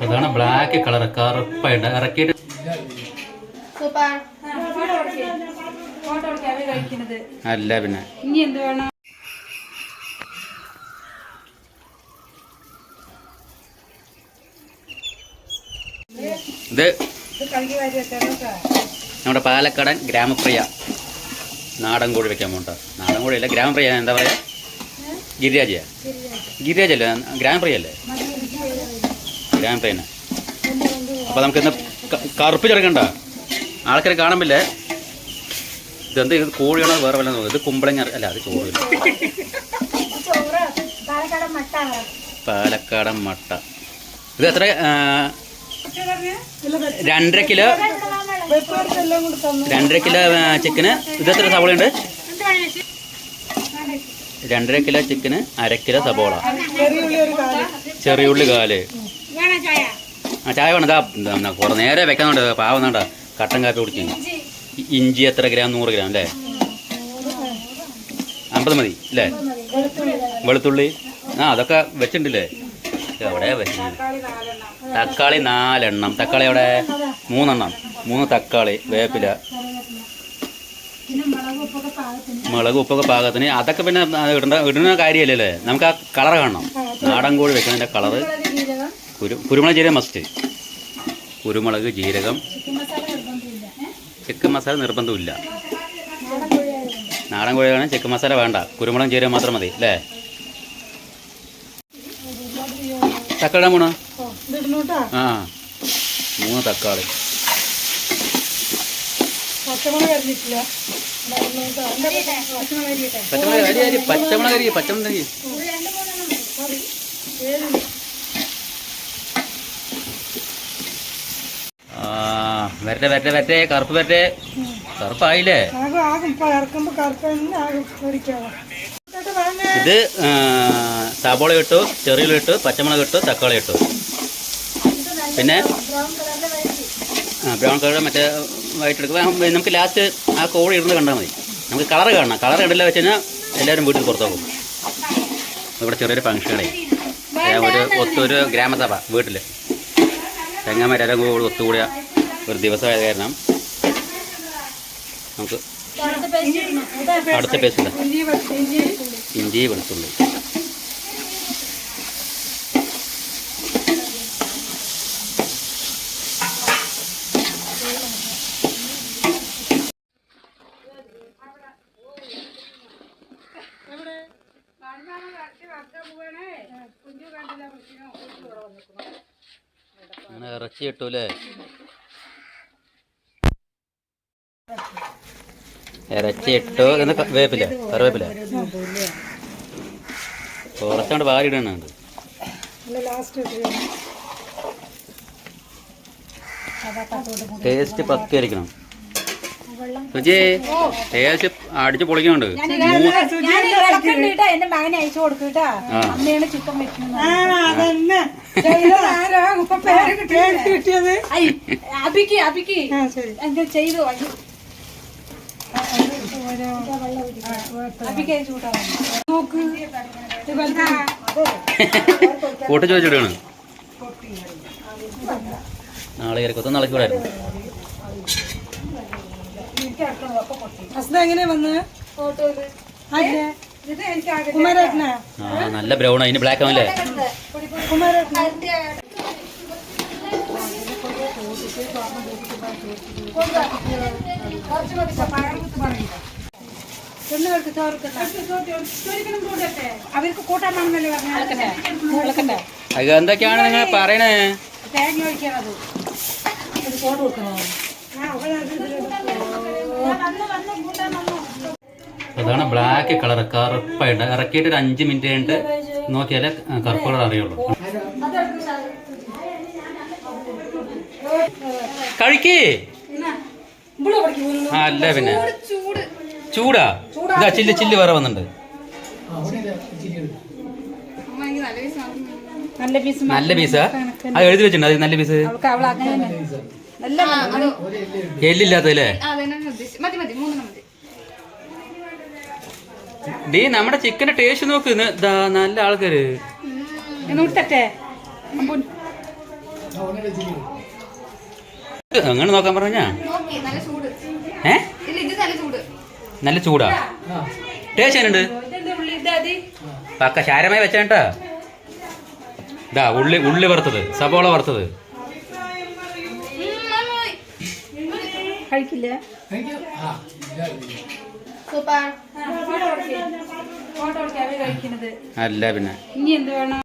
അതാണ് black colour കറുപ്പായിട്ട് ഇറക്കിയിട്ട് അല്ല പിന്നെ. ഇനി എന്ത് വേണം? ഇത് നമ്മുടെ പാലക്കാടൻ ഗ്രാമപ്രിയ നാടൻ കോഴി വെക്കാൻ പോകട്ടോ നാടൻ കോഴിയല്ല ഗ്രാമപ്രിയ എന്താ പറയാ? ഗിരിരാജയാ? ഗിരിരാജല്ലേ? ഗ്രാമപ്രിയ അല്ലേ ഗ്രാമപ്രിയനെ അപ്പോൾ നമുക്കിന്ന് കറുപ്പ് ചെറുക്കണ്ട? ആൾക്കാരെ കാണുമ്പില്ലേ ഇതെന്ത് ഇത് കോഴിയാണോ വേറെ വല്ല ഇത് കുമ്പളങ്ങ അല്ല അത് ചോറ് പാലക്കാടൻ മട്ട. ഇത് എത്ര രണ്ടര കിലോ തന്നു രണ്ടര കിലോ ചിക്കന്. ഇത് എത്ര സവോളയുണ്ട് രണ്ടര കിലോ ചിക്കന് അര കിലോ സബോള ചെറിയുള്ളി കാൽ. ആ ചായ വേണം. ഇതാ കുറെ നേരെ വെക്കാനുണ്ട് പാവുന്നുണ്ട് കട്ടൻ കാപ്പി കുടിച്ചു. ഇഞ്ചി എത്ര ഗ്രാം? നൂറ് ഗ്രാം അല്ലേ? അമ്പത് മതി അല്ലേ? വെളുത്തുള്ളി. ആ അതൊക്കെ വെച്ചിട്ടുണ്ടല്ലേ എവിടെ വെച്ചിട്ടുണ്ട് തക്കാളി നാലെണ്ണം. തക്കാളി അവിടെ മൂന്നെണ്ണം. മൂന്ന് തക്കാളി വേപ്പില. മുളക് ഉപ്പൊക്കെ പാകത്തിന്. അതൊക്കെ പിന്നെ ഇടണ്ട ഇടുന്ന കാര്യമല്ലേ നമുക്ക് ആ കളർ കാണണം. നാടൻ കോഴി വെക്കുന്നതിന്റെ കളറ് കുരു കുരുമുളക് ജീരകം മസ്റ്റ് കുരുമുളക് ജീരകം. ചിക്കൻ മസാല നിർബന്ധമില്ല. നാടൻ കോഴിയാണ് ചിക്കൻ മസാല വേണ്ട. കുരുമുളകും ജീരകം മാത്രം മതി അല്ലേ? തക്കാളി മൂന്ന് ആ മൂന്ന് തക്കാളി. പച്ചമുളക് അരി പച്ചമുളക് അരി പച്ചമുളക് അരി വരട്ടെ വരട്ടെ വരട്ടെ കറുപ്പ് വരട്ടെ. കറുപ്പായില്ലേ? ഇത് സബോള ഇട്ടു ചെറിയുള്ളി ഇട്ടു പച്ചമുളക് ഇട്ടു തക്കാളി ഇട്ടു. പിന്നെ ബ്രൗൺ കളർ മറ്റേ വൈറ്റ് എടുക്കുക നമുക്ക് ലാസ്റ്റ് ആ കോഴി ഇടുന്നത് കണ്ടാൽ മതി. നമുക്ക് കളർ കാണണം. കളർ കണ്ടില്ല വെച്ച് കഴിഞ്ഞാൽ എല്ലാവരും വീട്ടിൽ പുറത്തു പോകും ഇവിടെ ചെറിയൊരു ഫംഗ്ഷനാണ് ഒരു ഒത്തൊരു ഗ്രാമസഭ വീട്ടിൽ തെങ്ങന്മാരെല്ലാം കൂടി ഒത്തുകൂടിയ ഒരു ദിവസമായത് കാരണം നമുക്ക് അടുത്ത പേസ്റ്റ് ഇഞ്ചി വെളുത്തുള്ളി അങ്ങനെ ഇറച്ചി കിട്ടൂലേ? ഇറച്ചി ഇട്ടു എന്ന് വേപ്പില്ല വേപ്പില കറിവേപ്പില. കുറച്ചോണ്ട് വാരിടണുണ്ട് അല്ല ലാസ്റ്റ് ടേസ്റ്റ് പക്കായിരിക്കണം സുജി ടേസ്റ്റ് അടിച്ച് പൊളിക്കുന്നുണ്ട് എന്റെ മകനെ അയച്ചു കൊടുക്കട്ടാ അമ്മയാണ് ചിക്കൻ വെക്കുന്നത്. അബിക്ക് അബിക്ക് ചെയ്തു അയ്യോ, ഓരോ അബിക്ക് അയച്ചു കൂട്ടാ ചോദിച്ചിട്ടാണ് നാളെ കയറിക്കൊത്ത നാളെ കൂടായിരുന്നു ഹസ്ബ എങ്ങനെയാ വന്ന്? ഫോട്ടോയിൽ ആയില്ലേ ഇത് എനിക്ക് ആകെ കുമാരേട്ടനാ? ആ നല്ല ബ്രൗൺ അതിന് ബ്ലാക്ക് ആവില്ലേ കുമാരേട്ടനാ? ചോർക്കണ്ട അവർക്ക് അത് എന്തൊക്കെയാണ് നിങ്ങൾ പറയണേ? തേങ്ങ ഒഴിക്കണത് അതാണ് ബ്ലാക്ക് കളർ കറുപ്പായിട്ട് ഇറക്കിയിട്ട് ഒരു അഞ്ച് മിനിറ്റ് കഴിഞ്ഞിട്ട് നോക്കിയാലേ കറുപ്പ് കളർ അറിയുള്ളൂ. കഴിക്കേ. അല്ല പിന്നെ. ചൂടാ. ഇതാ ചില്ല് ചില്ല് വേറെ വന്നിട്ടുണ്ട്. നല്ല പീസ് നല്ല പീസാ അത് എഴുതി വെച്ചിട്ടുണ്ട്. അത് നല്ല പീസ് എല്ലില്ലാത്തല്ലേ ഡീ നമ്മുടെ ചിക്കന്റെ ടേസ്റ്റ് നോക്ക്. നല്ല ആൾക്കാര്. എങ്ങനെ നോക്കാൻ പറഞ്ഞാ? നോക്കി നല്ല ചൂട്. ഏ? ഇല്ല ഇത് നല്ല ചൂട്. നല്ല ചൂടാ? ടേസ്റ്റ് എങ്ങനെയുണ്ട്? പക്ക ശാരമായി വെച്ചാട്ടാ ഇതാ ഉള്ളി ഉള്ളി വറുത്തത് സബോള വറുത്തത്. അല്ല പിന്നെ. ഇനി എന്ത് വേണം?